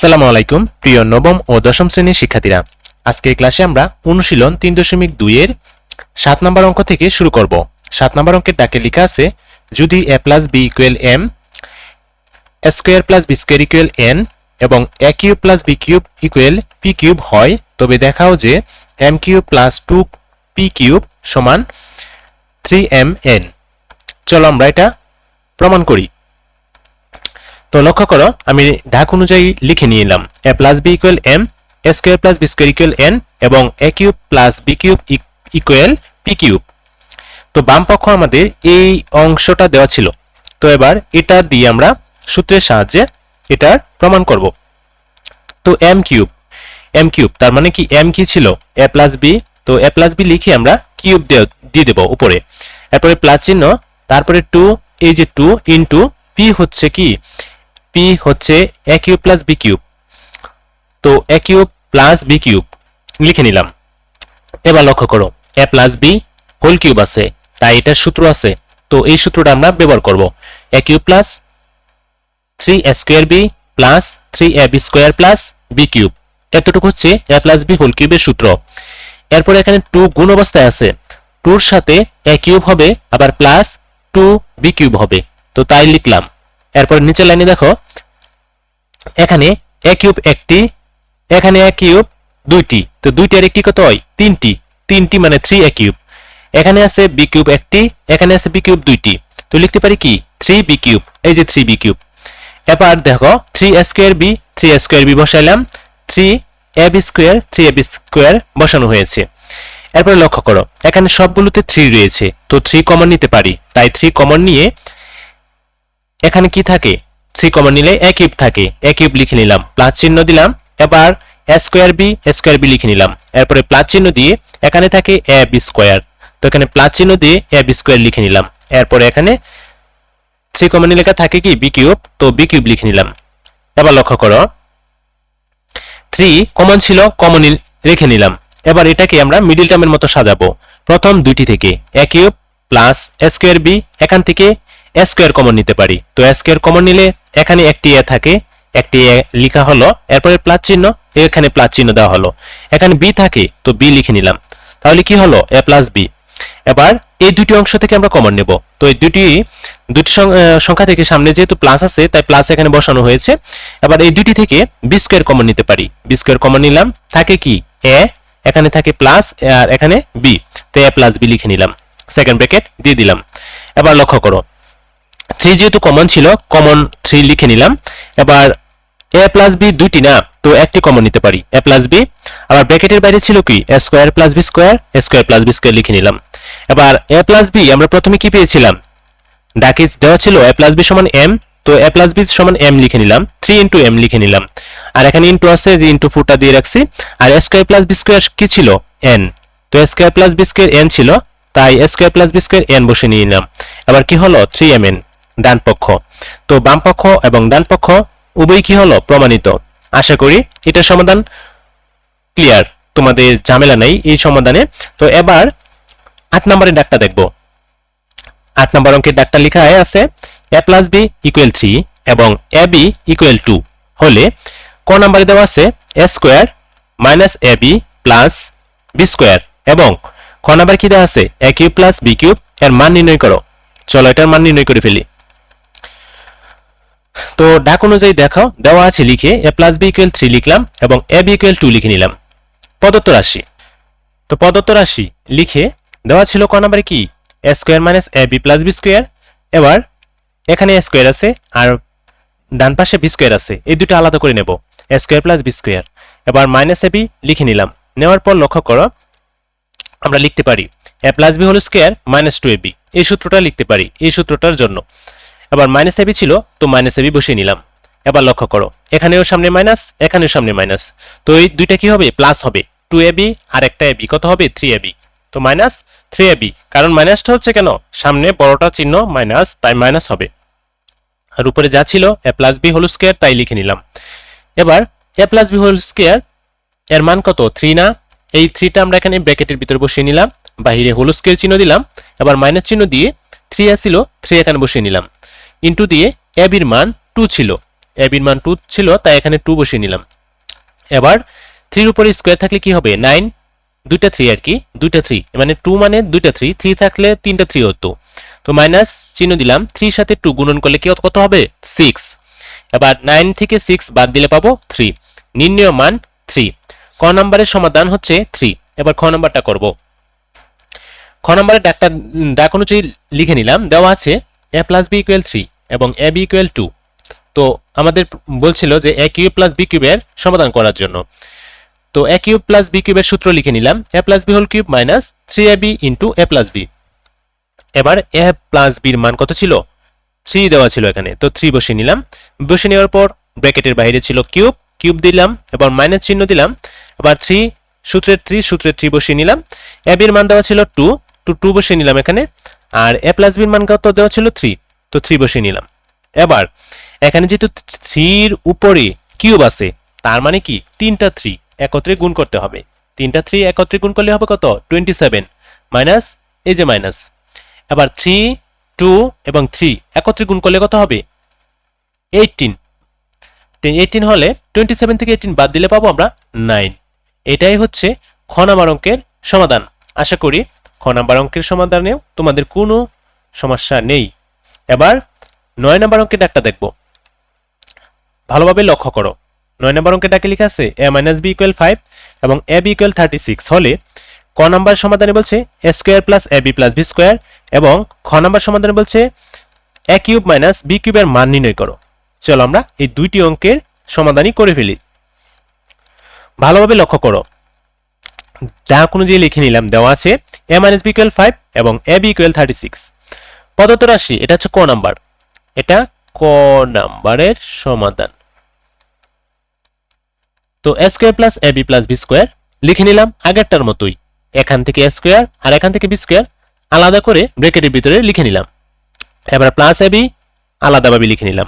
আসসালামু আলাইকুম, প্রিয় নবম ও দশম শ্রেণির শিক্ষার্থীরা। আজকের ক্লাসে আমরা অনুশীলন তিন দশমিক দুইয়ের সাত নম্বর অঙ্ক থেকে শুরু করব। সাত নম্বর অঙ্কের ডাকে লেখা আছে, যদি A plus B equal M square plus B square equal N এবং A cube plus B cube equal P cube হয়, তবে দেখাও যে M cube plus two P cube সমান থ্রি এম এন চলো আমরা এটা প্রমাণ করি। তো লক্ষ্য করো, আমি ঢাক অনুযায়ী লিখে নিয়ে এলাম A plus B equal M A square plus B square equal N এবং A cube plus B cube equal P cube তো বাম পক্ষ আমাদের এই অংশটা দেওয়া ছিল। তো এবার এটা দিয়ে আমরা সূত্রের সাহায্যে এটার প্রমাণ করব। তো এম কিউব এম কিউব তার মানে কি এম কি ছিল? এ প্লাস বি তো এ প্লাস বি লিখে আমরা কিউব দিয়ে দেব উপরে। এরপরে প্লাস চিহ্ন, তারপরে টু এই যে টু ইন্টু পি হচ্ছে কি? পি হচ্ছে A cube plus B cube তো A cube plus B cube লিখে নিলাম। এবার লক্ষ্য করো A plus B whole cube আছে, তাই এটার সূত্র আছে। তো এই সূত্রটা আমরা ব্যবহার করব। A cube plus three A square B plus three A B square plus B cube এতটুকু হচ্ছে এ প্লাস বি হোল কিউবের সূত্র। এরপর এখানে টু গুণ অবস্থায় আছে। টুর সাথে এ কিউব হবে, আবার প্লাস টু বি কিউব হবে। তো তাই লিখলাম। এরপর নিচের লাইনে দেখো এখানে এ কিউব একটি, এখানে এ কিউব দুইটি। তো দুইটার একটি কত হয়? তিনটি। তিনটি মানে থ্রি এ কিউব। এখানে আছে বি কিউব একটি, এখানে আছে বি কিউব দুইটি। তো লিখতে পারি কি? Three B cube. এই যে থ্রি বি কিউব। এবার দেখো three A square B three A square B বসাইলাম। Three A B square three A B square বসানো হয়েছে। এরপরে লক্ষ্য করো, এখানে সবগুলোতে থ্রি রয়েছে। তো থ্রি কমন নিতে পারি। তাই থ্রি কমন নিয়ে এখানে কি থাকে? থ্রি কমন নিলে এক কিউব থাকে। এক কিউব লিখে নিলাম। প্লাস চিহ্ন দিলাম। এবার A square B square B লিখে নিলাম। এরপরে প্লাস চিহ্ন দিয়ে এখানে থাকে এ স্কোয়ার। তো এখানে প্লাস চিহ্ন দিয়ে এ বি স্কোয়ার লিখে নিলাম। এরপরে এখানে থ্রি কমন লেখা থাকে কি? B cube. তো বি কিউব লিখে নিলাম। এবার লক্ষ্য করো। থ্রি কমন ছিল, কমন রেখে নিলাম। এবার এটাকে আমরা মিডিল টার্মের মতো সাজাবো। প্রথম দুইটি থেকে। A cube plus A square B. এখান থেকে এ স্কোয়ার কমন নিতে পারি। তো স্কোয়ার কমন নিলে এখানে একটি এ থাকে, একটি এ লিখা হলো, এরপরে প্লাস চিহ্ন, এখানে প্লাস চিহ্ন দেওয়া হলো। এখানে বি থাকে, তো বি লিখে নিলাম। তাহলে কি হলো? এ প্লাস বি এবার এই দুটি অংশ থেকে আমরা কমন নেব। তো এই দুটি দুটি সংখ্যা থেকে সামনে যেহেতু প্লাস আছে, তাই প্লাস এখানে বসানো হয়েছে। এবার এই দুটি থেকে বি স্কোয়ার কমন নিতে পারি। বি স্কোয়ার কমন নিলাম। থাকে কি? এ এখানে থাকে প্লাস আর এখানে বি তো এ প্লাস বি লিখে নিলাম। সেকেন্ড ব্র্যাকেট দিয়ে দিলাম। এবার লক্ষ্য করো। থ্রি যেহেতু কমন ছিল কমন থ্রি লিখে নিলাম। এবার এ প্লাস বি দুইটি না, তো একটি কমন নিতে পারি। এ প্লাস বি আবার ব্র্যাকেটের বাইরে ছিল কি? A square plus B square A square plus B square লিখে নিলাম। এবার এ প্লাস বি আমরা প্রথমে কি পেয়েছিলাম? ডাকে দেওয়া ছিল এ প্লাস বি সমান এম তো এ প্লাস বি সমান এম লিখে নিলাম। থ্রি ইন্টু এম লিখে নিলাম। আর এখানে ইন্টু আছে, যে ইন্টু ফোরটা দিয়ে রাখছি। আর A square plus B square কি ছিল? এন তো A square plus B square N ছিল, তাই A square plus B square N বসে নিয়ে নিলাম। এবার কি হলো? থ্রি এম এন ডান পক্ষ তো বাম পক্ষ এবং ডান পক্ষ উভয় কি হলো? প্রমাণিত। আশা করি এটার সমাধান ক্লিয়ার তোমাদের ঝামেলা নেই এই সমাধানে। তো এবার আট নম্বরের ডাকটা দেখব। আট নম্বর অঙ্কের ডাকটা লেখা আছে A plus B equal three এবং এ বি ইকুয়াল টু হলে ক নাম্বারে দেওয়া আছে A square minus A B plus B square এবং খ নাম্বার কি দেওয়া আছে A cube plus B cube এর মান নির্ণয় করো। চলো এটার মান নির্ণয় করে ফেলি। তো ডাক অনুযায়ী দেখাও, দেওয়া আছে লিখে, A plus B equal three লিখলাম এবং এ বি ইকুয়াল টু লিখে নিলাম। প্রদত্ত রাশি। তো প্রদত্ত রাশি লিখে দেওয়া ছিল ক নাম্বারে কি? A square minus A B plus B square এবার এখানে এ স্কোয়ার আছে আর ডান পাশে বি স্কোয়ার আছে। এই দুটো আলাদা করে নেব। A square plus B square এবার মাইনাস এ বি লিখে নিলাম। নেওয়ার পর লক্ষ্য করো, আমরা লিখতে পারি। এ প্লাস বি হল square minus two A B এই সূত্রটা লিখতে পারি। এই সূত্রটার জন্য। এবার মাইনাস এবি ছিল, তো মাইনাস এবি বসিয়ে নিলাম। এবার লক্ষ্য করো, এখানেও সামনে মাইনাস এখানেও সামনে মাইনাস তো এই দুইটা কি হবে? প্লাস হবে। টু এবি আর একটা এবি কত হবে? থ্রি এবি তো মাইনাস থ্রি এবি কারণ মাইনাসটা হচ্ছে কেন? সামনে বড়টা চিহ্ন মাইনাস তাই মাইনাস হবে। আর উপরে যা ছিল A plus B whole square তাই লিখে নিলাম। এবার A plus B whole square এর মান কত? থ্রি না? এই থ্রিটা আমরা এখানে ব্র্যাকেটের ভিতরে বসিয়ে নিলাম। বাহিরে হোল স্কোয়ার চিহ্ন দিলাম। এবার মাইনাস চিহ্ন দিয়ে থ্রি আসছিল থ্রি এখানে বসিয়ে নিলাম। ইন্টু দিয়ে এ বির মান টু ছিল। এ বির মান টু ছিল, তাই এখানে টু বসিয়ে নিলাম। এবার থ্রির উপরে স্কোয়ার থাকলে কি হবে? নাইন দুইটা থ্রি আর কি, দুইটা থ্রি মানে টু মানে দুইটা থ্রি থ্রি থাকলে তিনটা থ্রি হতো। তো মাইনাস চিহ্ন দিলাম থ্রির সাথে টু গুণন করলে কি কত হবে? সিক্স এবার নাইন থেকে সিক্স বাদ দিলে পাবো থ্রি নির্ণয় মান থ্রি ক নাম্বারের সমাধান হচ্ছে থ্রি এবার খ নাম্বারটা করব। খ নাম্বারে ডাকটা ডাক অনুযায়ী লিখে নিলাম। দেওয়া আছে A plus B equal three এবং এ বি ইকুয়াল টু তো আমাদের বলছিল যে এ কিউব প্লাস বি কিউবের সমাধান করার জন্য। তো এ কিউব প্লাস বি কিউবের সূত্র লিখে নিলাম। A plus B whole cube minus three A B into A plus B এবার এ প্লাস বির মান কত ছিল? থ্রি দেওয়া ছিল এখানে। তো থ্রি বসিয়ে নিলাম। বসিয়ে নেওয়ার পর ব্র্যাকেটের বাইরে ছিল কিউব কিউব দিলাম এবার মাইনাস চিহ্ন দিলাম। এবার থ্রি সূত্রের থ্রি সূত্রের থ্রি বসিয়ে নিলাম। এ বির মান দেওয়া ছিল টু টু টু বসিয়ে নিলাম এখানে। আর এ প্লাস বির মান কত দেওয়া ছিল? থ্রি তো থ্রি বসিয়ে নিলাম। এবার, এখানে যেহেতু থ্রির উপরে কিউব আছে, তার মানে কি? তিনটা থ্রি একত্রে গুণ করতে হবে। তিনটা থ্রি একত্রে গুণ করলে হবে কত? টোয়েন্টি সেভেন মাইনাস এই যে মাইনাস এবার থ্রি টু এবং থ্রি একত্রে গুণ করলে কত হবে? এইটিন এইটিন হলে টোয়েন্টি সেভেন থেকে এইটিন বাদ দিলে পাবো আমরা নাইন এটাই হচ্ছে খ অঙ্কের সমাধান। আশা করি খ নাম্বার অঙ্কের সমাধানেও তোমাদের কোনো সমস্যা নেই। এবার নয় নাম্বার অঙ্কের ডাকটা দেখব। ভালোভাবে লক্ষ্য করো। নয় নম্বর অঙ্কে ডাকে লেখা আছে A minus B equal five এবং A B equal thirty six হলে ক নাম্বার সমাধানে বলছে A square plus A B plus B square এবং খ নাম্বার সমাধানে বলছে এ কিউব মাইনাস বি কিউবের মান নির্ণয় করো। চলো আমরা এই দুইটি অঙ্কের সমাধানই করে ফেলি। ভালোভাবে লক্ষ্য করো। যা কোনো যে লিখে নিলাম, দেওয়া আছে A minus B equal five এবং A B equal thirty six পদত্ব রাশি, এটা হচ্ছে ক নাম্বার। এটা ক নাম্বারের সমাধান। তো A square plus A B plus B square লিখে নিলাম আগেরটার মতোই। এখান থেকে এ স্কোয়ার আর এখান থেকে বি স্কোয়ার আলাদা করে ব্রেকেটের ভিতরে লিখে নিলাম। এবার প্লাস এ বি আলাদাভাবে লিখে নিলাম।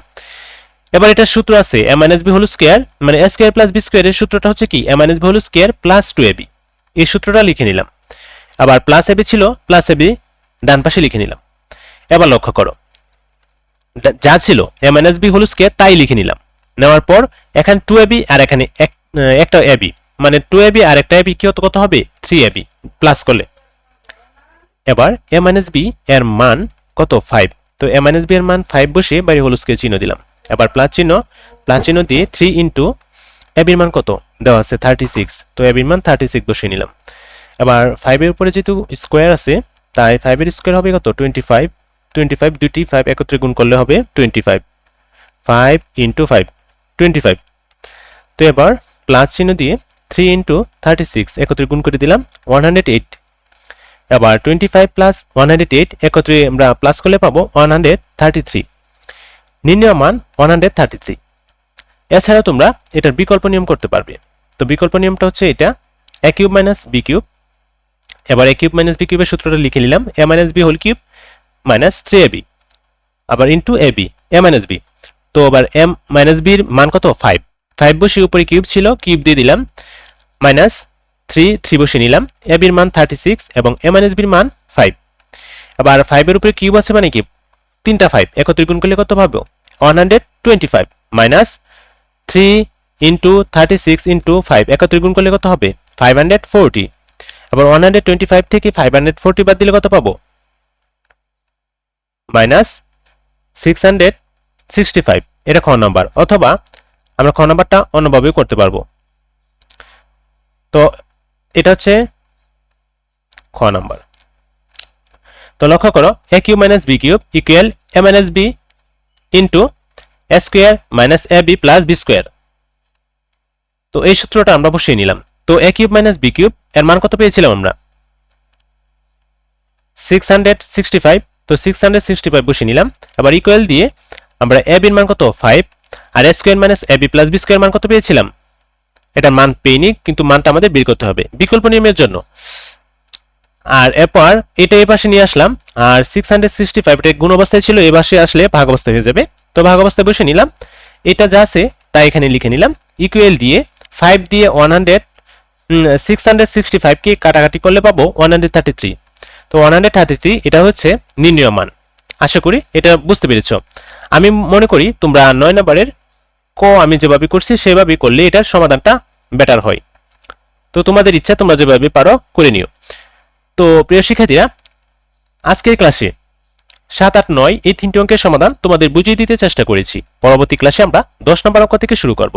এবার এটা সূত্র আছে A minus B whole square মানে এ স্কোয়ার প্লাস বি স্কোয়ারের সূত্রটা হচ্ছে কি? A minus B whole square plus two A B এই সূত্রটা লিখে নিলাম। আবার প্লাস এ বি ছিল প্লাস এ বি ডান পাশে লিখে নিলাম। এবার লক্ষ্য করো। যা- ছিল A minus B whole square, তাই লিখে নিলাম। নেওয়ার পর এখানে টু এবি আর এখানে একটা এবি মানে টু এবি আর একটা এবি কি কত হবে? থ্রি এবি প্লাস করলে। এবার এ মাইনাস বি এর মান কত? ফাইভ তো এ মাইনাস বি এর মান ফাইভ বসে বাইরে হল চিহ্ন দিলাম। এবার প্লাস চিহ্ন প্লাস চিহ্ন দিয়ে থ্রি ইন্টু এবির মান কত? দেওয়া আছে থার্টি সিক্স তো এবির মান থার্টি সিক্স বসিয়ে নিলাম। এবার ফাইভের উপরে যেহেতু স্কোয়ার আছে, তাই ফাইভের স্কোয়ার হবে কত? টোয়েন্টি ফাইভ টোয়েন্টি ফাইভ দুইটি ফাইভ একত্রে গুণ করলে হবে twenty five five into five twenty five তো এবার প্লাস চিহ্ন দিয়ে থ্রি ইন্টু থার্টি সিক্স একত্রে গুণ করে দিলাম ওয়ান হান্ড্রেড এইট এবার twenty five plus one hundred eight একত্রে আমরা প্লাস করলে পাবো ওয়ান হান্ড্রেড থার্টি থ্রি নির্ণয় মান ওয়ান হান্ড্রেড থার্টি থ্রি এছাড়া তোমরা এটার বিকল্প নিয়ম করতে পারবে। তো বিকল্প নিয়মটা হচ্ছে এটা A cube minus B cube এবার এ কিউব মাইনাস বি কিউবের সূত্রটা লিখে নিলাম A minus B whole cube minus three A B আবার into A B A minus B তো আবার এম মাইনাস বির মান কত? ফাইভ ফাইভ বসে উপরে কিউব ছিল কিউব দিয়ে দিলাম মাইনাস থ্রি থ্রি বসে নিলাম এ বির মান থার্টি সিক্স এবং এ মাইনাস বির মান ফাইভ আবার ফাইভের উপরে কিউব আছে মানে কি? তিনটা ফাইভ একত্রে গুণ করলে কত পাবো? One hundred twenty five minus three into thirty six into five একত্রে গুণ করলে কত হবে? ফাইভ হান্ড্রেড ফোরটি আবার ওয়ান হান্ড্রেড টোয়েন্টি ফাইভ থেকে ফাইভ হান্ড্রেড ফোরটি বাদ দিলে কত পাবো? Minus six hundred sixty five এটা খ নাম্বার অথবা আমরা খ নাম্বারটা অন্যভাবেও করতে পারব। তো এটা হচ্ছে খ নাম্বার তো লক্ষ্য করো A cube minus B cube equal A minus B into A square minus A B plus B square তো এই সূত্রটা আমরা বসিয়ে নিলাম। তো A cube minus B cube, এর মান কত পেয়েছিলাম আমরা? সিক্স হান্ড্রেড সিক্সটি ফাইভ তো সিক্স হান্ড্রেড সিক্সটি ফাইভ বসিয়ে নিলাম। আবার ইকুয়াল দিয়ে আমরা এ বির মান কত? Five R A square minus A B plus B square মান কত পেয়েছিলাম? এটা মান পেইনি, কিন্তু মানটা আমাদের বের করতে হবে বিকল্প নিয়মের জন্য। আর এরপর এটা এই পাশে নিয়ে আসলাম, আর সিক্স হান্ড্রেড সিক্সটি ফাইভ এটা গুণ অবস্থায় ছিল এই পাশে আসলে ভাগ অবস্থায় হয়ে যাবে। তো ভাগ অবস্থায় বসে নিলাম। এটা যা আছে, তাই এখানে লিখে নিলাম। ইকুয়াল দিয়ে ফাইভ দিয়ে one hundred six hundred sixty ফাইভকে কাটাকাটি করলে পাবো ওয়ান হান্ড্রেড থার্টি থ্রি তো ওয়ান হান্ড্রেড থার্টি থ্রি এটা হচ্ছে নির্ণয় মান। আশা করি এটা বুঝতে পেরেছ। আমি মনে করি তোমরা নয় নম্বরের ক আমি যেভাবে করছি সেভাবে করলে এটার সমাধানটা বেটার হয়। তো তোমাদের ইচ্ছা, তোমরা যেভাবে পারো করে নিও। তো প্রিয় শিক্ষার্থীরা, আজকের ক্লাসে সাত, আট, নয় এই তিনটি অঙ্কের সমাধান তোমাদের বুঝিয়ে দিতে চেষ্টা করেছি। পরবর্তী ক্লাসে আমরা দশ নম্বর অঙ্ক থেকে শুরু করব।